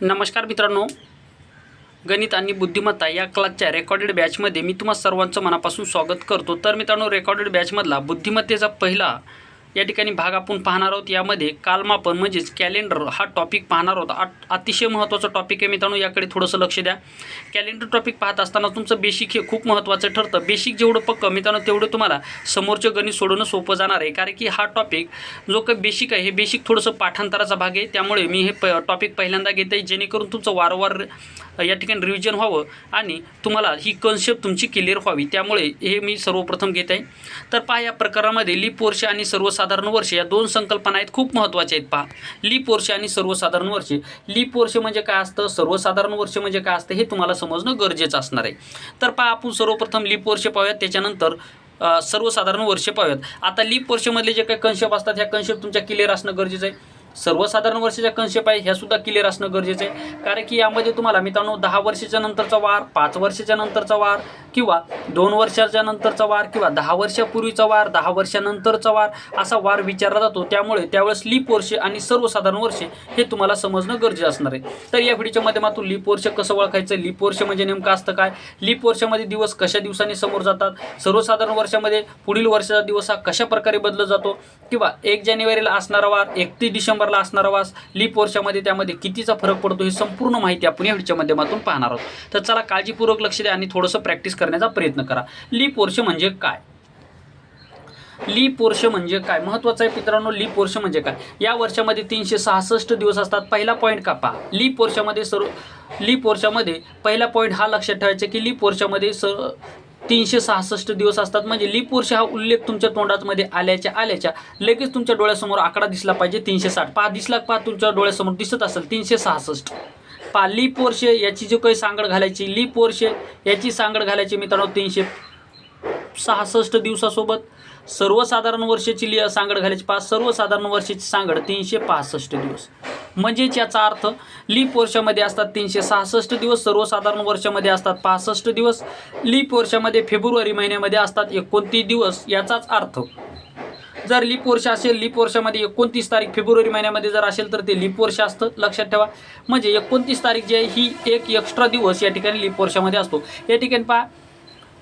नमस्कार मित्रांनो. गणित आणि बुद्धिमत्ता या क्लासच्या रेकॉर्डेड बॅचमध्ये मी तुम्हा सर्वांचं मनापासून स्वागत करतो. तर मित्रांनो रेकॉर्डेड बॅचमधला बुद्धिमत्तेचा पहिला या ठिकाणी भाग आपण पाहणार आहोत. यामध्ये कालमापन म्हणजेच कॅलेंडर हा टॉपिक पाहणार आहोत. अतिशय महत्त्वाचा टॉपिक आहे मित्रांनो. याकडे थोडंसं लक्ष द्या. कॅलेंडर टॉपिक पाहत असताना तुमचं बेसिक हे खूप महत्त्वाचं ठरतं. बेसिक जेवढं पक्क मित्रांनो तेवढं तुम्हाला समोरचं गणित सोडवणं सोपं जाणार आहे. कारण की हा टॉपिक जो काही बेसिक आहे हे बेसिक थोडंसं पाठांतराचा भाग आहे. त्यामुळे मी हे प टॉपिक पहिल्यांदा घेत आहे जेणेकरून तुमचं वारंवार या ठिकाणी रिव्हिजन व्हावं आणि तुम्हाला ही कन्सेप्ट तुमची क्लिअर व्हावी. त्यामुळे हे मी सर्वप्रथम घेत आहे तर पहा या प्रकारामध्ये लिप वर्ष आणि सर्वसाधारण वर्ष या दोन संकल्पना आहेत खूप महत्त्वाच्या आहेत पहा. लीप वर्ष आणि सर्वसाधारण वर्ष. लीप वर्ष म्हणजे काय असतं? सर्वसाधारण वर्ष म्हणजे काय असतं? हे तुम्हाला समजणं गरजेचं असणार आहे. तर पहा आपण सर्वप्रथम लीप वर्ष पाहूयात. त्याच्यानंतर सर्वसाधारण वर्ष पाहूयात. आता लीप वर्षमधले जे काही कन्सेप्ट असतात ह्या कन्सेप्ट तुमच्या क्लिअर असणं गरजेचं आहे. सर्वसाधारण वर्षाच्या कन्सेप्ट आहे ह्या सुद्धा क्लिअर असणं गरजेचं आहे. कारण की यामध्ये तुम्हाला मित्रांनो दहा वर्षाच्या नंतरचा वार पाच वर्षाच्या नंतरचा वार किंवा दोन वर्षाच्या नंतरचा वार किंवा दहा वर्षापूर्वीचा वार दहा वर्षानंतरचा वार असा वार विचारला जातो. त्यामुळे त्यावेळेस लीप वर्ष आणि सर्वसाधारण वर्ष हे तुम्हाला समजणं गरजेचं असणार आहे. तर या व्हिडिओच्या माध्यमातून लीप वर्ष कसं ओळखायचं? लीप वर्ष म्हणजे नेमकं असतं काय? लीप वर्षामध्ये दिवस कशा दिवसांनी समोर जातात? सर्वसाधारण वर्षामध्ये पुढील वर्षाचा दिवस हा कशा प्रकारे बदलत जातो? किंवा एक जानेवारीला असणारा वार एकतीस नंबरला असणारा वास लीप वर्षामध्ये त्यामध्ये कितीचा फरक पडतो ही संपूर्ण माहिती आपण या व्हिडिओच्या माध्यमातून पाहणार आहोत. तर चला काळजीपूर्वक लक्ष द्या आणि थोडंसं प्रॅक्टिस करण्याचा प्रयत्न करा. लीप वर्ष म्हणजे काय? लीप वर्ष म्हणजे काय? महत्त्वाचं आहे मित्रांनो लीप वर्ष म्हणजे काय? या वर्षामध्ये तीनशे सहासष्ट दिवस असतात. पहिला पॉईंट का पहा लीप वर्षामध्ये सर्व लीप वर्षामध्ये पहिला पॉईंट हा लक्षात ठेवायचा की लीप वर्षामध्ये सर तीनशे सहासष्ट दिवस असतात. म्हणजे लीप वर्ष हा उल्लेख तुमच्या तोंडामध्ये आल्याच्या आल्याच्या लगेच तुमच्या डोळ्यासमोर आकडा दिसला पाहिजे. तीनशे साठ. पहा दिसला पहा तुमच्या डोळ्यासमोर दिसत असेल? तीनशे सहासष्ट. पहा लीप वर्ष याची जो काही सांगड घालायची लीप वर्ष याची सांगड घालायची मित्रांनो तीनशे सहासष्ट दिवसासोबत. सर्वसाधारण वर्षाची लिया सांगड घालायची पाच सर्वसाधारण वर्षाची सांगड तीनशे पासष्ट दिवस. म्हणजेच याचा अर्थ लीप वर्षामध्ये असतात तीनशे सहासष्ट दिवस सर्वसाधारण वर्षामध्ये असतात पासष्ट दिवस लीप वर्षामध्ये फेब्रुवारी महिन्यामध्ये असतात एकोणतीस दिवस याचाच अर्थ. जर लीप वर्ष असेल लीप वर्षामध्ये एकोणतीस तारीख फेब्रुवारी महिन्यामध्ये जर असेल तर ते लीप वर्ष असतं लक्षात ठेवा. म्हणजे एकोणतीस तारीख जी आहे ही एक एक्स्ट्रा दिवस या ठिकाणी लीप वर्षामध्ये असतो. या ठिकाणी पहा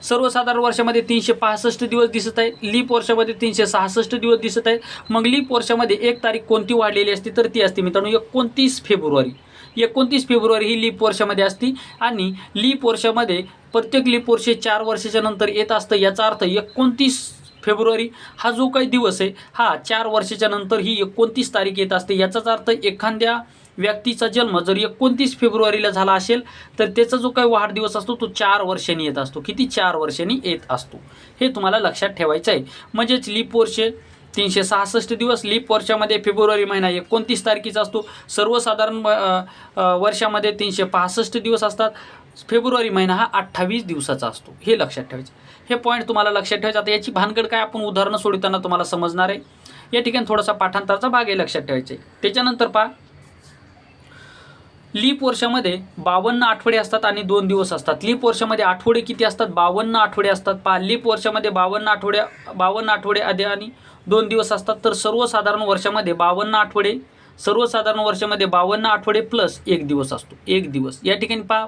सर्वसाधारण वर्षामध्ये तीनशे पासष्ट दिवस दिसत आहेत लीप वर्षामध्ये तीनशे सहासष्ट दिवस दिसत आहेत मग लीप वर्षामध्ये एक तारीख कोणती वाढलेली असते तर ती असते मित्रांनो एकोणतीस फेब्रुवारी. एकोणतीस फेब्रुवारी ही लीप वर्षामध्ये असती आणि लीप वर्षामध्ये प्रत्येक लीप वर्ष चार वर्षाच्या नंतर येत असतं याचा अर्थ एकोणतीस फेब्रुवारी हा जो काही दिवस आहे हा चार वर्षाच्या नंतर ही एकोणतीस तारीख येत असते. याचाच अर्थ एखाद्या व्यक्तीचा जन्म जर एकोणतीस फेब्रुवारीला झाला असेल तर त्याचा जो काही वाढदिवस असतो तो चार वर्षांनी येत असतो. किती चार वर्षांनी येत असतो? हे तुम्हाला लक्षात ठेवायचं आहे. म्हणजेच लीप वर्ष तीनशे सहासष्ट दिवस लीप वर्षामध्ये फेब्रुवारी महिना एकोणतीस तारखेचा असतो. सर्वसाधारण वर्षामध्ये तीनशे पासष्ट दिवस असतात. फेब्रुवारी महिना हा अठ्ठावीस दिवसाचा असतो. हे लक्षात ठेवायचं हे पॉईंट तुम्हाला लक्षात ठेवायचं आता याची भानगड काय आपण उदाहरणं सोडताना तुम्हाला समजणार आहे? या ठिकाणी थोडासा पाठांतराचा भाग आहे लक्षात ठेवायचे त्याच्यानंतर पहा. लीप वर्षामध्ये बावन्न आठवडे असतात आणि दोन दिवस असतात. लीप वर्षामध्ये आठवडे किती असतात? बावन्न आठवडे असतात. पहा लीप वर्षामध्ये बावन्न आठवड्या बावन्न आठवडे आधी आणि दोन दिवस असतात. तर सर्वसाधारण वर्षामध्ये बावन्न आठवडे सर्वसाधारण वर्षामध्ये बावन्न आठवडे प्लस एक दिवस असतो. एक दिवस. या ठिकाणी पहा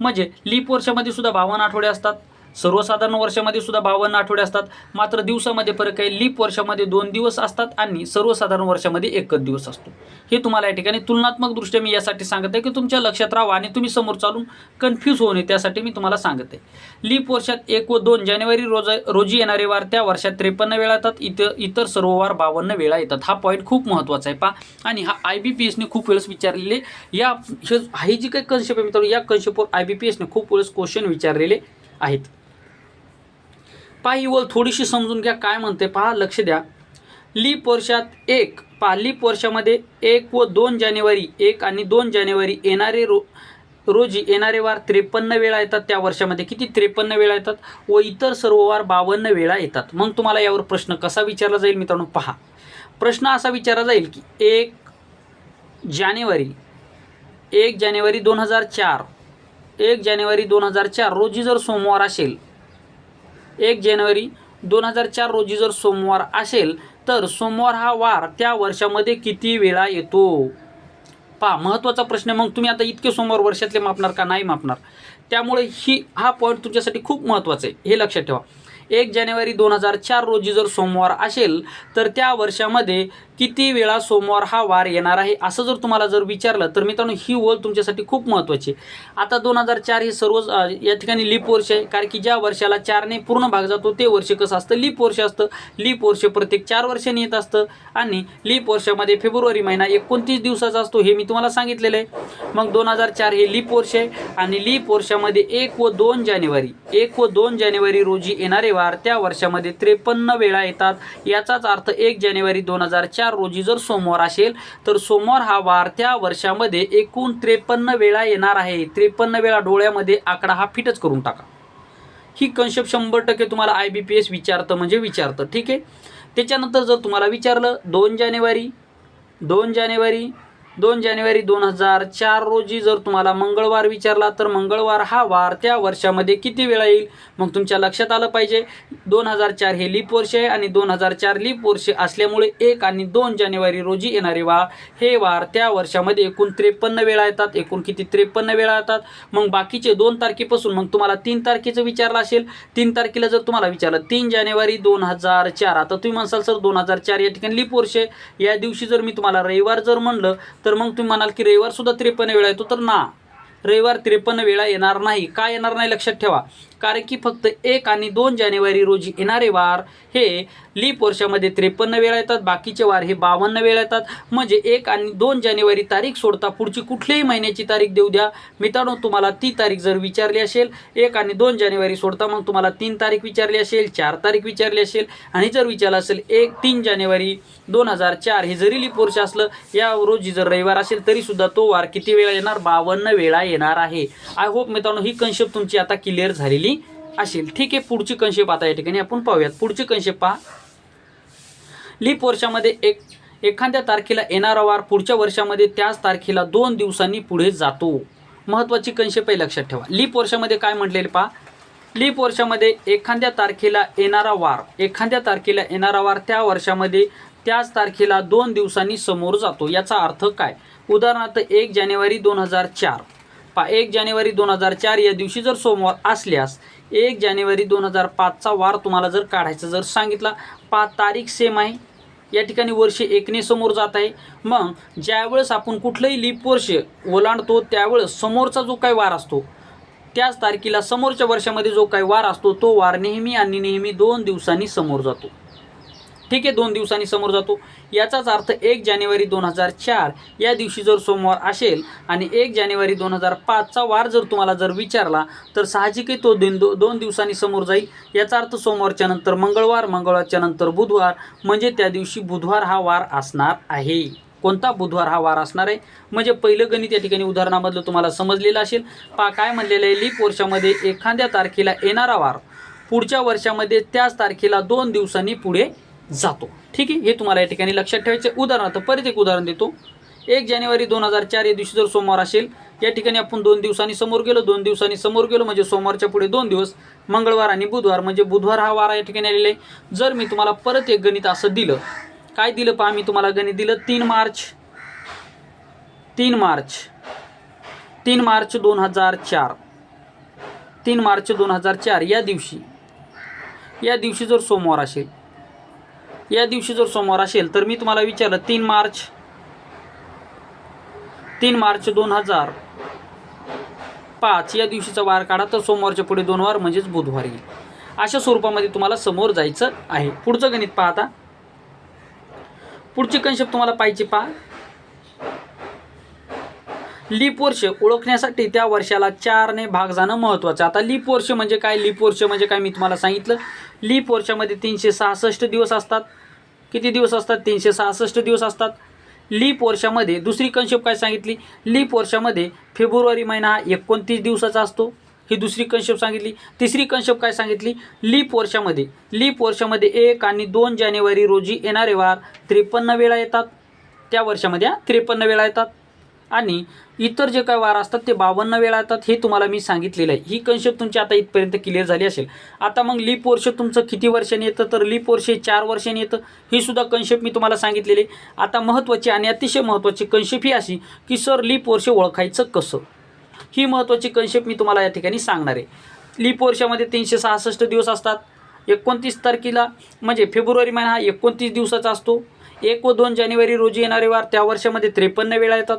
म्हणजे लीप वर्षामध्ये सुद्धा बावन्न आठवडे असतात. सर्वसाधारण वर्षामध्ये सुद्धा बावन्न आठवडे असतात. मात्र दिवसामध्ये फरक आहे लीप वर्षामध्ये दोन दिवस असतात आणि सर्वसाधारण वर्षामध्ये एकच दिवस असतो. हे तुम्हाला या ठिकाणी तुलनात्मक दृष्ट्या मी यासाठी सांगत आहे की तुमच्या लक्षात राहावं आणि तुम्ही समोर चालून कन्फ्यूज होऊ नये त्यासाठी मी तुम्हाला सांगत आहे. लीप वर्षात एक व दोन जानेवारी रोज रोजी येणारे वार त्या वर्षात त्रेपन्न वेळा येतात. इतर इतर सर्व वार बावन्न वेळा येतात. हा पॉईंट खूप महत्त्वाचा आहे. पा आणि हा आय बी पी एसने खूप वेळेस विचारलेले या हे जी काही कन्सेप्ट आहे मित्रांनो या कन्सेप्टवर आय बी पी एसने खूप वेळेस क्वेश्चन विचारलेले आहेत. पहा ही वल थोडीशी समजून घ्या काय म्हणते पहा लक्ष द्या. लीप वर्षात एक पहा लीप वर्षामध्ये एक व दोन जानेवारी एक आणि दोन जानेवारी येणारे रो रोजी येणारे वार त्रेपन्न वेळा येतात त्या वर्षामध्ये. किती त्रेपन्न वेळा येतात? व इतर सर्व वार बावन्न वेळा येतात. मग तुम्हाला यावर प्रश्न कसा विचारला जाईल मित्रांनो? पहा. प्रश्न असा विचारला जाईल की एक जानेवारी एक जानेवारी दोन हजार चार एक जानेवारी दोन हजार चार रोजी जर सोमवार असेल एक जानेवारी दोन हजार चार रोजी जर सोमवार असेल तर सोमवार हा वार त्या वर्षामध्ये किती वेळा येतो? पहा महत्त्वाचा प्रश्न मग तुम्ही आता इतके सोमवार वर्षातले मापणार का नाही मापणार? त्यामुळे ही हा पॉईंट तुमच्यासाठी खूप महत्त्वाचा आहे. हे लक्षात ठेवा. एक जानेवारी दोन हजार चार रोजी जर सोमवार असेल तर त्या वर्षामध्ये किती वेळा सोमवार हा वार येणार आहे? असं जर तुम्हाला जर विचारलं तर मित्रांनो ही ओळ तुमच्यासाठी खूप महत्त्वाची आहे. आता दोन हजार चार हे सर्व या ठिकाणी लीप वर्ष आहे. कारण की ज्या वर्षाला चारने पूर्ण भाग जातो ते वर्ष कसं असतं? लीप वर्ष असतं. लीप वर्ष प्रत्येक चार वर्षांनी येत असतं. आणि लीप वर्षामध्ये फेब्रुवारी महिना एकोणतीस दिवसाचा असतो हे मी तुम्हाला सांगितलेलं आहे. मग दोन हजार चार हे लीप वर्ष आहे. आणि लीप वर्षामध्ये एक व दोन जानेवारी एक व दोन जानेवारी रोजी येणारे वार त्या वर्षामध्ये त्रेपन्न वेळा येतात. याचाच अर्थ एक जानेवारी दोन हजार चार रोजी जर सोमवार असेल तर सोमवार हा वार त्या वर्षामध्ये एकूण त्रेपन्न वेळा येणार आहे. त्रेपन्न वेळा डोळ्यामध्ये आकडा हा फिटच करून टाका. ही कन्सेप्ट शंभर टक्के तुम्हाला आय बी पी एस विचारतं म्हणजे विचारतं ठीक आहे? त्याच्यानंतर जर तुम्हाला विचारलं दोन जानेवारी दोन जानेवारी दोन जानेवारी दोन हजार चार रोजी जर तुम्हाला मंगळवार विचारला तर मंगळवार हा वार त्या वर्षामध्ये किती वेळा येईल? मग तुमच्या लक्षात आलं पाहिजे. दोन हजार चार हे लीप वर्ष आहे आणि दोन हजार चार लीप वर्ष असल्यामुळे एक आणि दोन जानेवारी रोजी येणारे वार हे वार त्या वर्षामध्ये एकूण त्रेपन्न वेळा येतात. एकूण किती? त्रेपन्न वेळा येतात. मग बाकीचे दोन तारखेपासून मग तुम्हाला तीन तारखेचं विचारलं असेल. तीन तारखेला जर तुम्हाला विचारलं तीन जानेवारी दोन हजार चार आता तुम्ही म्हणसाल सर दोन हजार चार या ठिकाणी लीप वर्ष आहे. या दिवशी जर मी तुम्हाला रविवार जर म्हणलं तर तर मग तुम्ही म्हणाल की रविवार सुद्धा त्रेपन्न वेळा येतो तर ना. रविवार त्रेपन्न वेळा येणार नाही. का येणार नाही लक्षात ठेवा. कारण की फक्त एक आणि दोन जानेवारी रोजी येणारे वार हे लीप वर्षामध्ये त्रेपन्न वेळा येतात बाकीचे वार हे बावन्न वेळा येतात. म्हणजे एक आणि दोन जानेवारी तारीख सोडता पुढची कुठल्याही महिन्याची तारीख देऊ द्या. मित्रांनो तुम्हाला ती तारीख जर विचारली असेल एक आणि दोन जानेवारी सोडता मग तुम्हाला तीन तारीख विचारली असेल चार तारीख विचारली असेल. आणि जर विचारलं असेल एक तीन जानेवारी दोन हजार चार हे जरी लीप वर्ष असलं या रोजी जर रविवार असेल तरीसुद्धा तो वार किती वेळा येणार? बावन्न वेळा येणार आहे. आय होप मित्रांनो ही कन्सेप्ट तुमची आता क्लिअर झालेली असेल. ठीक आहे पुढची कन्सेप्ट आता या ठिकाणी आपण पाहूयात. पुढची कन्सेप्ट पहा. लीप वर्षामध्ये एक एखाद्या तारखेला येणारा वार पुढच्या वर्षामध्ये त्याच तारखेला दोन दिवसांनी पुढे जातो. महत्त्वाची कन्सेप्ट आहे लक्षात ठेवा. लीप वर्षामध्ये काय म्हटलेले पहा? लीप वर्षामध्ये एखाद्या तारखेला येणारा वार एखाद्या तारखेला येणारा वार त्या वर्षामध्ये त्याच तारखेला दोन दिवसांनी समोर जातो. याचा अर्थ काय? उदाहरणार्थ एक जानेवारी दोन हजार चार. पा एक जानेवारी दोन हजार चार या दिवशी जर सोमवार असल्यास एक जानेवारी दोन हजार पाचचा वार तुम्हाला जर काढायचा जर सांगितला पाच तारीख सेम आहे. या ठिकाणी वर्ष एकने समोर जात आहे. मग ज्यावेळेस आपण कुठलंही लीप वर्ष ओलांडतो त्यावेळेस समोरचा जो काही वार असतो त्याच तारखेला समोरच्या वर्षामध्ये जो काही वार असतो तो वार नेहमी आणि नेहमी दोन दिवसांनी समोर जातो. ठीक आहे दोन दिवसांनी समोर जातो. याचाच अर्थ एक जानेवारी दोन हजार चार या दिवशी जर सोमवार असेल आणि एक जानेवारी दोन हजार पाचचा वार जर तुम्हाला जर विचारला तर साहजिकही तो दिन दो दोन दिवसांनी समोर जाईल. याचा अर्थ सोमवारच्या नंतर मंगळवार मंगळवारच्या नंतर बुधवार म्हणजे त्या दिवशी बुधवार हा वार असणार आहे. कोणता बुधवार हा वार असणार आहे? म्हणजे पहिलं गणित या ठिकाणी उदाहरणामधलं तुम्हाला समजलेलं असेल. पा काय म्हणलेलं आहे? लीप वर्षामध्ये एखाद्या तारखेला येणारा वार पुढच्या वर्षामध्ये त्याच तारखेला दोन दिवसांनी पुढे जातो. ठीक आहे? हे तुम्हाला या ठिकाणी लक्षात ठेवायचे उदाहरणार्थ परत एक उदाहरण देतो. एक जानेवारी दोन हजार चार या दिवशी जर सोमवार असेल या ठिकाणी आपण दोन दिवसांनी समोर गेलो. दोन दिवसांनी समोर गेलो म्हणजे सोमवारच्या पुढे दोन दिवस मंगळवार आणि बुधवार. म्हणजे बुधवार हा वारा या ठिकाणी आलेला आहे. जर मी तुम्हाला परत एक गणित असं दिलं काय दिलं पहा मी तुम्हाला गणित दिलं. तीन मार्च तीन मार्च तीन मार्च दोन हजार चार. तीन मार्च दोन हजार चार या दिवशी या दिवशी जर सोमवार असेल या दिवशी जर सोमवार असेल तर मी तुम्हाला विचारलं तीन मार्च तीन मार्च दोन हजार पाच या दिवशीचा वार काढा तर सोमवारच्या पुढे दोन वार म्हणजेच बुधवार येईल. अशा स्वरूपामध्ये तुम्हाला समोर जायचं आहे. पुढचं गणित पहा आता. पुढची कन्सेप्ट तुम्हाला पाहिजे पहा. लीप वर्ष ओळखण्यासाठी त्या वर्षाला चारने भाग जाणं महत्त्वाचं. आता लीप वर्ष म्हणजे काय? लीप वर्ष म्हणजे काय? मी तुम्हाला सांगितलं. लीप वर्षामध्ये तीनशे सहासष्ट दिवस असतात. किती दिवस असतात? तीनशे सहासष्ट दिवस असतात. लीप वर्षामध्ये दुसरी कन्सेप्ट काय सांगितली? लीप वर्षामध्ये फेब्रुवारी महिना हा एकोणतीस दिवसाचा असतो. ही दुसरी कन्सेप्ट सांगितली. तिसरी कन्सेप्ट काय सांगितली? लीप वर्षामध्ये. लीप वर्षामध्ये एक आणि दोन जानेवारी रोजी येणारे वार त्रेपन्न वेळा येतात. त्या वर्षामध्ये त्रेपन्न वेळा येतात. आणि इतर जे काय वार असतात ते बावन्न वेळा येतात हे तुम्हाला मी सांगितलेलं आहे. ही कन्सेप्ट तुमची आता इथपर्यंत क्लिअर झाली असेल. आता मग लीप वर्ष तुमचं किती वर्षांनी येतं? तर लीप वर्ष चार वर्षांनी येतं. ही सुद्धा कन्सेप्ट मी तुम्हाला सांगितलेली आहे. आता महत्त्वाची आणि अतिशय महत्त्वाची कन्सेप्ट ही अशी की सर लीप वर्ष ओळखायचं कसं? ही महत्त्वाची कन्सेप्ट मी तुम्हाला या ठिकाणी सांगणार आहे. लीप वर्षामध्ये तीनशे सहासष्ट दिवस असतात. एकोणतीस तारखेला म्हणजे फेब्रुवारी महिना हा एकोणतीस दिवसाचा असतो. एक व दोन जानेवारी रोजी येणारे वार त्या वर्षामध्ये त्रेपन्न वेळा येतात.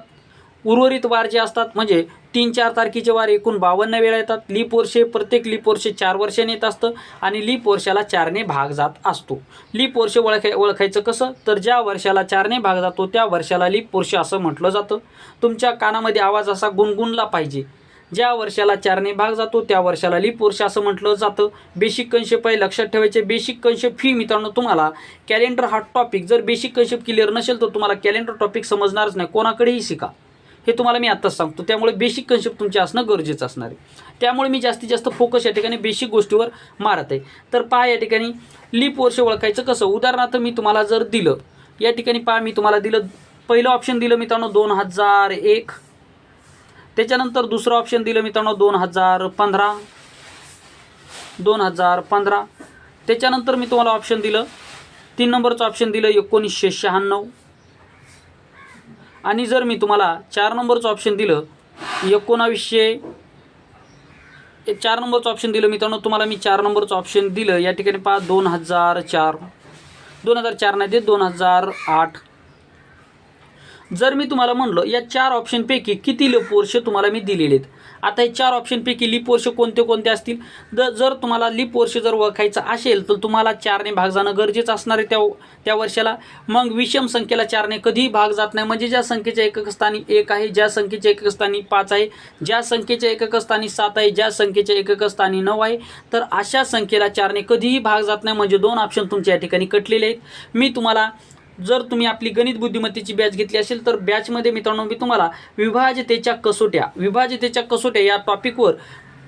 उर्वरित वार जे असतात म्हणजे तीन चार तारखेचे वार एकूण बावन्न वेळा येतात. लीप वर्षे प्रत्येक लीप वर्षे चार वर्षाने येत असतं आणि लीप वर्षाला चारने भाग जात असतो. लीप वर्ष ओळखाय ओळखायचं कसं? तर ज्या वर्षाला चारने भाग जातो त्या वर्षाला लीप वर्ष असं म्हटलं जातं. तुमच्या कानामध्ये आवाज असा गुणगुणला पाहिजे. ज्या वर्षाला चारने भाग जातो त्या वर्षाला लीप वर्ष असं म्हटलं जातं. बेसिक कन्सेप्ट आहे लक्षात ठेवायचे. बेसिक कन्सेप्ट फी मित्रांनो तुम्हाला कॅलेंडर हा टॉपिक जर बेसिक कन्सेप्ट क्लिअर नसेल तर तुम्हाला कॅलेंडर टॉपिक समजणारच नाही. कोणाकडेही शिका. हे तुम्हाला मी आत्ताच सांगतो. त्यामुळे बेसिक कन्सेप्ट तुमचे असणं गरजेचं असणार आहे. त्यामुळे मी जास्तीत जास्त फोकस या ठिकाणी बेसिक गोष्टीवर मारत आहे. तर पहा या ठिकाणी लीप वर्ष ओळखायचं कसं? उदाहरणार्थ मी तुम्हाला जर दिलं या ठिकाणी पहा मी तुम्हाला दिलं पहिलं ऑप्शन दिलं मित्रांनो दोन हजार एक. त्याच्यानंतर दुसरं ऑप्शन दिलं मित्रांनो दोन हजार पंधरा. दोन हजार पंधरा. त्याच्यानंतर मी तुम्हाला ऑप्शन दिलं तीन नंबरचं ऑप्शन दिलं एकोणीसशे शहाण्णव. आणि जर मी तुम्हाला चार नंबरचं ऑप्शन दिलं एकोणावीसशे चार नंबरचं ऑप्शन दिलं मित्रांनो तुम्हाला मी चार नंबरचं ऑप्शन दिलं. या ठिकाणी पहा दोन हजार चार. दोन हजार चार नाही देत दोन हजार आठ. जर मी तुम्हाला म्हणलं या चार ऑप्शनपैकी किती लिप तुम्हाला मी दिलेले आहेत आता हे चार ऑप्शनपैकी लिप वर्ष कोणते कोणते असतील? द जर तुम्हाला लिप वर्ष जर ओळखायचं असेल तर तुम्हाला चारने भाग जाणं गरजेचं असणार आहे त्या त्या वर्षाला. मग विषम संख्येला चारने कधीही भाग जात नाही. म्हणजे ज्या संख्येच्या एककस्थानी एक आहे ज्या संख्येच्या एककस्थानी पाच आहे ज्या संख्येच्या एककस्थानी सात आहे ज्या संख्येच्या एककस्थानी नऊ आहे तर अशा संख्येला चारने कधीही भाग जात नाही. म्हणजे दोन ऑप्शन तुमच्या या ठिकाणी कटलेले आहेत. मी तुम्हाला जर तुम्ही आपली गणित बुद्धिमत्तेची बॅच घेतली असेल तर बॅचमध्ये मित्रांनो मी तुम्हाला विभाजतेच्या कसोट्या विभाजतेच्या कसोट्या या टॉपिकवर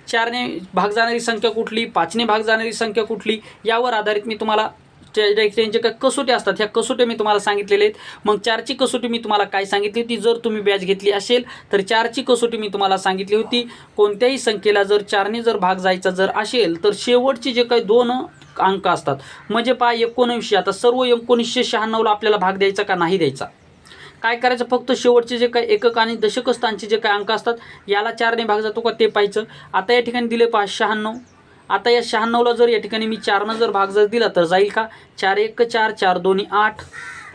चारने भाग जाणारी संख्या कुठली पाचने भाग जाणारी संख्या कुठली यावर आधारित मी तुम्हाला त्यांचे काय कसोट्या असतात ह्या कसोट्या मी तुम्हाला सांगितलेले आहेत. मग चारची कसोटी मी तुम्हाला काय सांगितली होती? जर तुम्ही बॅच घेतली असेल तर चारची कसोटी मी तुम्हाला सांगितली होती. कोणत्याही संख्येला जर चारने जर भाग जायचा जर असेल तर शेवटचे जे काही दोन अंक असतात. म्हणजे पहा एकोणऐंशी आता सर्व एकोणीसशे शहाण्णवला आपल्याला भाग द्यायचा का नाही द्यायचा? काय करायचं? फक्त शेवटचे जे काही एकक आणि दशक स्थानचे जे काही अंक असतात याला चारने भाग जातो का ते पाहायचं. आता या ठिकाणी दिले पहा शहाण्णव. आता या शहाण्णवला जर या ठिकाणी मी चारनं जर भाग जर दिला तर जाईल का? चार एक चार चार दोन्ही आठ.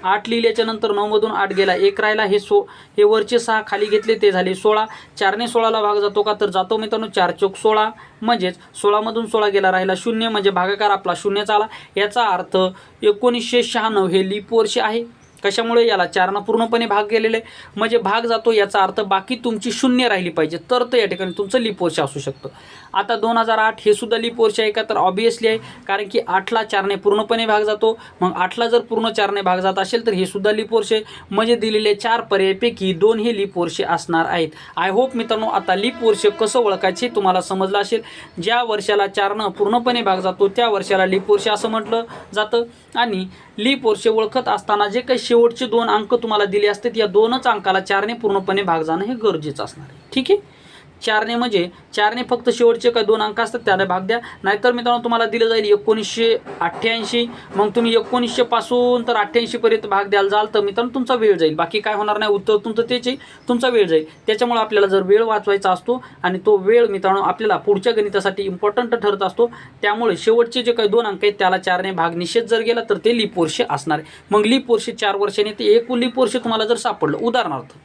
आठ लिहिल्याच्या नंतर नऊमधून आठ गेला. एक राहिला हे सो हे वरचे सहा खाली घेतले ते झाले सोळा. चारने सोळाला भाग जातो का? तर जातो मित्रांनो चार चौक सोळा. म्हणजेच सोळामधून सोळा गेला राहिला शून्य. म्हणजे भागाकार आपला शून्यचा आला. याचा अर्थ एकोणीसशे शहाण्णव हे लीप वर्ष आहे. कशामुळे? याला चारनं पूर्णपणे भाग गेलेले म्हणजे भाग जातो याचा अर्थ बाकी तुमची शून्य राहिली पाहिजे. तर ते या ठिकाणी तुमचं लीप वर्ष असू शकतं. आता दोन हजार आठ हे सुद्धा लीप वर्ष आहे का? तर ऑबियसली आहे. कारण की आठला चारने पूर्णपणे भाग जातो. मग आठला जर पूर्ण चारने भाग जात असेल तर हे सुद्धा लीप वर्ष आहे. म्हणजे दिलेले चार पर्यायपैकी दोन हे लीप वर्षे असणार आहेत. आय होप मित्रांनो आता लीप वर्ष कसं ओळखायचे तुम्हाला समजलं असेल. ज्या वर्षाला चारनं पूर्णपणे भाग जातो त्या वर्षाला लीप वर्ष असं म्हटलं जातं. आणि लीप वर्ष ओळखत असताना जे काही शेवटचे दोन अंक तुम्हाला दिले असतात या दोनच अंकाला चारने पूर्णपणे भाग जाणं हे गरजेचं असणार आहे. ठीक आहे? चारने म्हणजे चारने फक्त शेवटचे काही दोन अंक असतात त्याला भाग द्या. नाहीतर मित्रांनो तुम्हाला दिलं जाईल एकोणीसशे अठ्ठ्याऐंशी. मग तुम्ही एकोणीसशे पासून तर अठ्ठ्याऐंशीपर्यंत भाग द्याल जाल तर मित्रांनो तुमचा वेळ जाईल. बाकी काय होणार नाही उत्तर तुमचं तेच आहे तुमचा वेळ जाईल. त्याच्यामुळे आपल्याला जर वेळ वाचवायचा असतो आणि तो वेळ मित्रांनो आपल्याला पुढच्या गणितासाठी इम्पॉर्टंट ठरत असतो त्यामुळे शेवटचे जे काही दोन अंक आहेत त्याला चारने भाग निषेध जर गेला तर ते लीप वर्ष असणार आहे. मग लीप वर्ष चार वर्षाने ते एकूण लीप वर्ष तुम्हाला जर सापडलं उदाहरणार्थ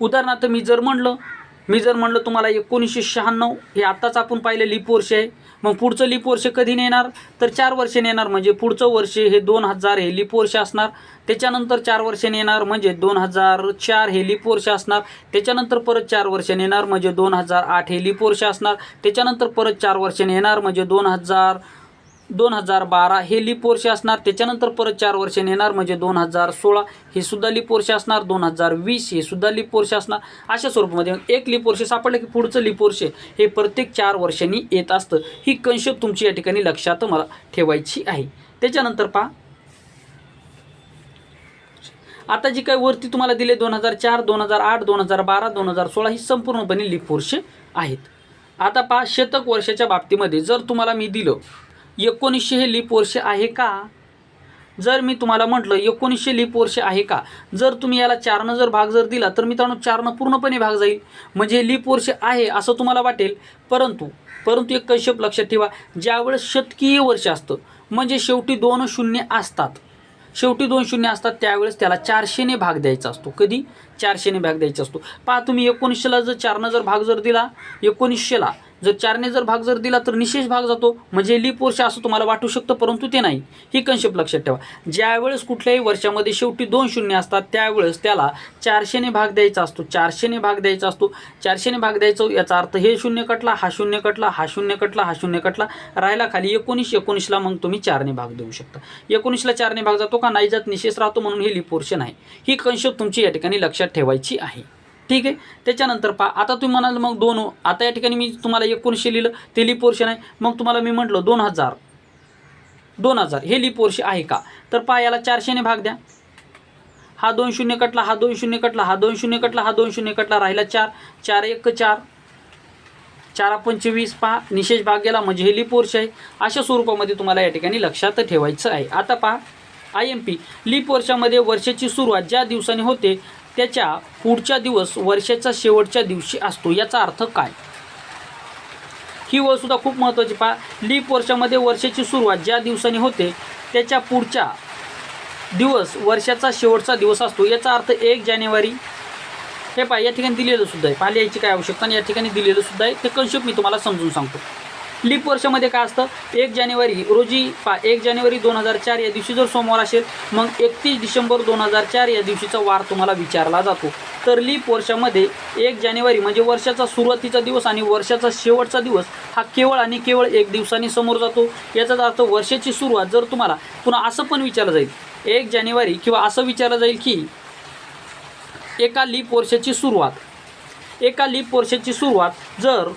उदाहरणार्थ मी जर म्हणलं मी जर म्हणलं तुम्हाला एकोणीसशे शहाण्णव हे आत्ताच आपण पाहिलं लीप वर्ष आहे. मग पुढचं लीप वर्ष कधी नेणार? तर चार वर्षाने येणार म्हणजे पुढचं वर्ष हे दोन हजार हे लीप वर्ष असणार. त्याच्यानंतर चार वर्षाने येणार म्हणजे दोन हजार चार हे लीप वर्ष असणार. त्याच्यानंतर परत चार वर्षाने येणार म्हणजे दोन हजार आठ हे लीप वर्ष असणार. त्याच्यानंतर परत चार वर्षाने येणार म्हणजे दोन हजार दोन हजार बारा हे लीप वर्ष असणार. त्याच्यानंतर परत चार वर्षाने येणार म्हणजे दोन हजार सोळा हे सुद्धा लीप वर्ष असणार. दोन हजार वीस हे सुद्धा लीप वर्ष असणार. अशा स्वरूपामध्ये एक लीप वर्ष सापडलं की पुढचं लीप वर्ष हे प्रत्येक चार वर्षांनी येत असतं. ही कन्सेप्ट तुमची या ठिकाणी लक्षात मला ठेवायची आहे. त्याच्यानंतर पहा. आता जी काही वरती तुम्हाला दिले दोन हजार चार दोन हजार आठ दोन हजार बारा दोन हजार सोळा ही संपूर्णपणे लीप वर्ष आहेत. आता पहा शतक वर्षाच्या बाबतीमध्ये जर तुम्हाला मी दिलं एकोणीसशे हे लीप वर्ष आहे का? जर मी तुम्हाला म्हटलं एकोणीसशे लीप वर्ष आहे का? जर तुम्ही याला चारनं जर भाग जर दिला तर मित्रांनो चारनं पूर्णपणे भाग जाईल. म्हणजे लिप लीप वर्ष आहे असं तुम्हाला वाटेल. परंतु परंतु एक कश्यप लक्षात ठेवा ज्यावेळेस शतकीय वर्ष असतं म्हणजे शेवटी दोन शून्य असतात. शेवटी दोन शून्य असतात त्यावेळेस त्याला चारशेने भाग द्यायचा असतो. कधी? चारशेने भाग द्यायचा असतो. पहा तुम्ही एकोणीसशेला जर चारनं जर भाग जर दिला एकोणीसशेला जर चारने जर भाग जर दिला तर निशेष भाग जातो. म्हणजे लीप वर्ष असं तुम्हाला वाटू शकतं परंतु ते नाही. ही कन्सेप्ट लक्षात ठेवा. ज्यावेळेस कुठल्याही वर्षामध्ये शेवटी दोन शून्य असतात त्यावेळेस त्याला चारशेने भाग द्यायचा असतो. चारशेने भाग द्यायचा असतो. चारशेने भाग द्यायचा याचा अर्थ हे शून्य कटला हा शून्य कटला हा शून्य कटला हा शून्य कटला. राहिला खाली एकोणीस एकोणीसला मग तुम्ही चारने भाग देऊ शकता. एकोणीसला चारने भाग जातो का? नाही जात निशेष राहतो म्हणून हे लिप वर्ष नाही. ही कन्सेप्ट तुमची या ठिकाणी लक्षात ठेवायची आहे. ठीक आहे? त्याच्यानंतर पहा आता तुम्ही म्हणाल मग दोन आता या ठिकाणी मी तुम्हाला एकोणीसशे लिहिलं ते लिप वर्ष नाही मग तुम्हाला मी म्हटलं दोन हजार. दोन हजार. हे लिप वर्ष आहे का? तर पहा याला चारशेने भाग द्या. हा दोन शून्य कटला हा दोन शून्य कटला हा दोन शून्य कटला हा दोन शून्य कटला राहिला चार. चार एक चार. चार पंचवीस पहा निशेष भाग गेला म्हणजे हे लिप वर्ष आहे. अशा स्वरूपामध्ये तुम्हाला या ठिकाणी लक्षात ठेवायचं आहे. आता पहा आय एम पी लिप वर्षामध्ये वर्षाची सुरुवात ज्या दिवसाने होते त्याच्या पुढच्या दिवस वर्षाच्या शेवटच्या दिवशी असतो. याचा अर्थ काय? ही वळसुद्धा खूप महत्त्वाची. पहा लीप वर्षामध्ये वर्षाची सुरुवात ज्या दिवसाने होते त्याच्या पुढच्या दिवस वर्षाचा शेवटचा दिवस असतो. याचा अर्थ एक जानेवारी. हे पहा या ठिकाणी दिलेलं सुद्धा आहे. पाहिले याची काय आवश्यकता आणि या ठिकाणी दिलेलं सुद्धा आहे. ते कन्सेप्ट मी तुम्हाला समजून सांगतो. लीप वर्षामध्ये काय असतं? एक जानेवारी रोजी पा एक जानेवारी दोन हजार चार या दिवशी जर सोमवार असेल मग एकतीस डिसेंबर दोन हजार चार या दिवशीचा वार तुम्हाला विचारला जातो. तर लीप वर्षामध्ये एक जानेवारी म्हणजे वर्षाचा सुरुवातीचा दिवस आणि वर्षाचा शेवटचा दिवस हा केवळ आणि केवळ एक दिवसांनी समोर जातो. याचाच अर्थ वर्षाची सुरुवात जर तुम्हाला पुन्हा असं पण विचारलं जाईल एक जानेवारी किंवा असं विचारलं जाईल की एका लीप वर्षाची सुरुवात एका लीप वर्षाची सुरुवात जर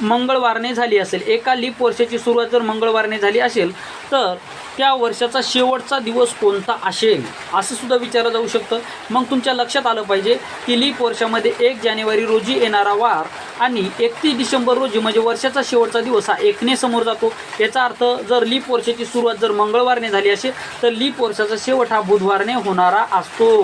मंगळवारने झाली असेल. एका लीप वर्षाची सुरुवात जर मंगळवारने झाली असेल तर त्या वर्षाचा शेवटचा दिवस कोणता असेल? असं सुद्धा विचारलं जाऊ शकतं. मग तुमच्या लक्षात आलं पाहिजे की लीप वर्षामध्ये एक जानेवारी रोजी येणारा वार आणि एकतीस डिसेंबर रोजी म्हणजे वर्षाचा शेवटचा दिवस हा एकने समोर जातो. याचा अर्थ जर लीप वर्षाची सुरुवात जर मंगळवारने झाली असेल तर लीप वर्षाचा शेवट हा बुधवारने होणारा असतो.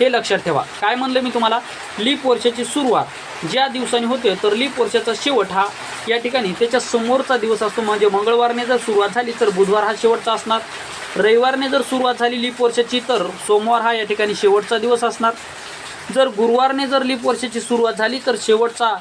हे लक्षात ठेवा. काय म्हणलं मी तुम्हाला? लीप वर्षाची सुरुवात ज्या दिवसांनी होते तर लीप वर्षाचा शेवट हा या ठिकाणी. त्याच्या समोरचा दिवस असतो म्हणजे मंगळवारने जर सुरुवात झाली तर बुधवार हा शेवटचा असणार. रविवारने जर सुरुवात झाली लीप वर्षाची तर सोमवार हा या ठिकाणी शेवटचा दिवस असणार. जर गुरुवारने जर लीप वर्षाची सुरुवात झाली तर शेवटचा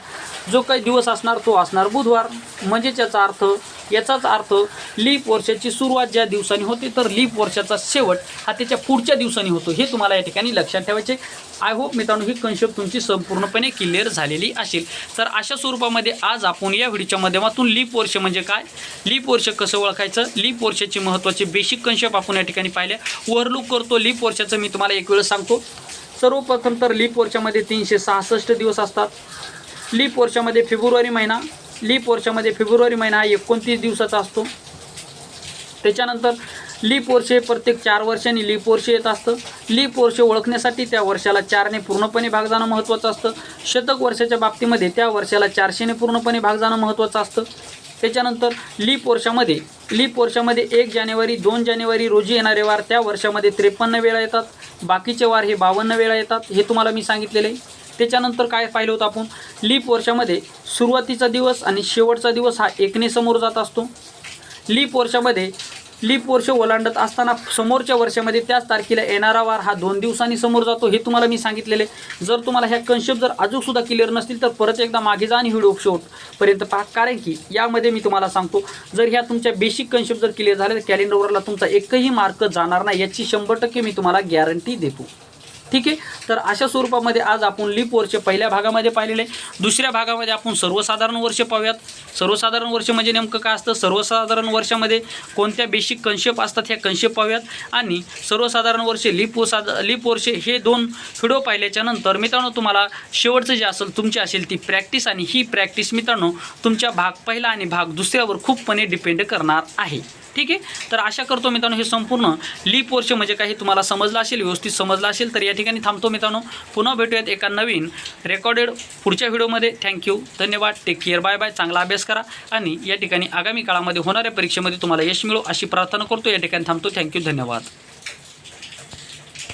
जो काही दिवस असणार तो असणार बुधवार. म्हणजेच याचा अर्थ याचाच अर्थ लीप वर्षाची सुरुवात ज्या दिवसांनी होते तर लीप वर्षाचा शेवट हा त्याच्या पुढच्या दिवसांनी होतो. हे तुम्हाला या ठिकाणी लक्षात ठेवायचे. आय होप मित्रांनो ही कन्सेप्ट तुमची संपूर्णपणे क्लिअर झालेली असेल. तर अशा स्वरूपामध्ये आज आपण या व्हिडिओच्या माध्यमातून लीप वर्ष म्हणजे काय? लीप वर्ष कसं ओळखायचं? लीप वर्षाची महत्त्वाची बेसिक कन्सेप्ट आपण या ठिकाणी पाहिल्या. ओव्हरलुक करतो. लीप वर्षाचं मी तुम्हाला एक वेळ सांगतो. सर्वप्रथम तर लीप वर्षामध्ये तीनशे सहासष्ट दिवस असतात. लीप वर्षामध्ये फेब्रुवारी महिना लीप वर्षामध्ये फेब्रुवारी महिना हा एकोणतीस दिवसाचा असतो. त्याच्यानंतर लीप वर्ष हे प्रत्येक चार वर्षांनी लीप वर्ष येत असतं. लीप वर्ष ओळखण्यासाठी त्या वर्षाला चारने पूर्णपणे भाग जाणं महत्त्वाचं असतं. शतक वर्षाच्या बाबतीमध्ये त्या वर्षाला चारशेने पूर्णपणे भाग जाणं महत्त्वाचं असतं. त्याच्यानंतर लीप वर्षामध्ये लीप वर्षामध्ये एक जानेवारी दोन जानेवारी रोजी येणारे वार त्या वर्षामध्ये त्रेपन्न वेळा येतात. बाकीचे वार हे बावन्न वेळा येतात हे तुम्हाला मी सांगितलेले. आहे त्याच्यानंतर काय पाहिलं होतं आपण? लीप वर्षामध्ये सुरुवातीचा दिवस आणि शेवटचा दिवस हा एकने समोर जात असतो. लीप वर्षामध्ये लीप वर्ष ओलांडत असताना समोरच्या वर्षामध्ये त्याच तारखेला येणारा वार हा दोन दिवसांनी समोर जातो हे तुम्हाला मी सांगितलेले जर तुम्हाला ह्या कन्सेप्ट जर अजूनसुद्धा क्लिअर नसतील तर परत एकदा मागे जा आणि व्हिडिओ शेवटपर्यंत पहा. कारण की यामध्ये मी तुम्हाला सांगतो जर ह्या तुमच्या बेसिक कन्सेप्ट जर क्लिअर झाले तर कॅलेंडरवरला तुमचा एकही मार्क जाणार नाही याची शंभर टक्के मी तुम्हाला गॅरंटी देतो. ठीक आहे? तर अशा स्वरूपामध्ये आज आपण लीप वर्ष पहिल्या भागामध्ये पाहिलेले आहे. दुसऱ्या भागामध्ये आपण सर्वसाधारण वर्ष पाहूयात. सर्वसाधारण वर्ष म्हणजे नेमकं काय असतं? सर्वसाधारण वर्षामध्ये कोणत्या बेसिक कन्सेप्ट असतात ह्या कन्सेप्ट पाहूयात. आणि सर्वसाधारण वर्ष लीप साध लीप वर्ष हे दोन व्हिडिओ पाहिल्याच्या नंतर मित्रांनो तुम्हाला शेवटचं जे असेल तुमची असेल ती प्रॅक्टिस आणि ही प्रॅक्टिस मित्रांनो तुमच्या भाग पहिला आणि भाग दुसऱ्यावर खूपपणे डिपेंड करणार आहे. ठीक आहे? तर आशा करतो मित्रांनो हे संपूर्ण लीप वर्ष म्हणजे काही तुम्हाला समजलं असेल व्यवस्थित समजलं असेल तर या ठिकाणी थांबतो मित्रांनो. पुन्हा भेटूयात एका नवीन रेकॉर्डेड पुढच्या व्हिडिओमध्ये. थँक्यू धन्यवाद. टेक केअर बाय बाय चांगला अभ्यास करा. आणि या ठिकाणी आगामी काळामध्ये होणाऱ्या परीक्षेमध्ये तुम्हाला यश मिळो अशी प्रार्थना करतो. या ठिकाणी थांबतो. थँक्यू धन्यवाद.